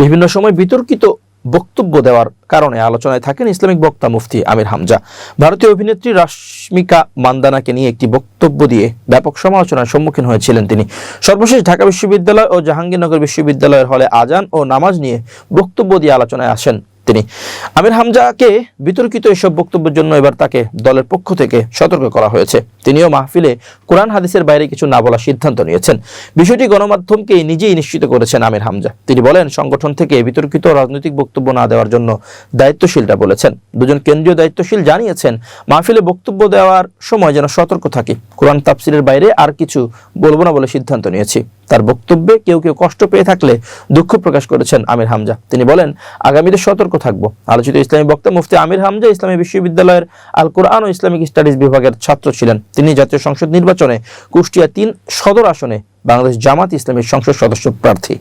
বিভিন্ন সময় বিতর্কিত বক্তব্য দেওয়ার কারণে আলোচনায় থাকেন ইসলামিক বক্তা মুফতি আমির হামজা। ভারতীয় অভিনেত্রী রাশ্মিকা মান্দানাকে নিয়ে একটি বক্তব্য দিয়ে ব্যাপক সমালোচনার সম্মুখীন হয়েছিলেন তিনি। সর্বশেষ ঢাকা বিশ্ববিদ্যালয় ও জাহাঙ্গীরনগর বিশ্ববিদ্যালয়ের হলে আজান ও নামাজ নিয়ে বক্তব্য দিয়ে আলোচনায় আসেন। তিনি। আমির হামজাকে বিতর্কিত এসব বক্তব্যের জন্য এবার তাকে দলের পক্ষ থেকে সতর্ক করা হয়েছে। তিনিও মাহফিলে কোরআন হাদিসের বাইরে কিছু না বলার সিদ্ধান্ত নিয়েছেন। বিষয়টি গণমাধ্যমকে নিজেই নিশ্চিত করেছেন আমির হামজা। তিনি বলেন, সংগঠন থেকে বিতর্কিত রাজনৈতিক বক্তব্য না দেওয়ার জন্য দায়িত্বশীলরা বলেছেন। দুজন কেন্দ্রীয় দায়িত্বশীল জানিয়েছেন, মাহফিলে বক্তব্য দেওয়ার সময় যেন সতর্ক থাকি। কোরআন তাফসিলের বাইরে আর কিছু বলব না বলে সিদ্ধান্ত নিয়েছি। তার বক্তব্যে কেউ কেউ কষ্ট পেয়ে থাকলে দুঃখ প্রকাশ করেছেন আমির হামজা। তিনি বলেন, আগামীতে সতর্ক থাকব। আলোচিত ইসলামী বক্তা মুফতি আমির হামজা ইসলামী বিশ্ববিদ্যালয়ের আল কোরআন ও ইসলামিক স্টাডিজ বিভাগের ছাত্র ছিলেন। তিনি জাতীয় সংসদ নির্বাচনে কুষ্টিয়া তিন সদর আসনে বাংলাদেশ জামাত ইসলামীর সংসদ সদস্য প্রার্থী।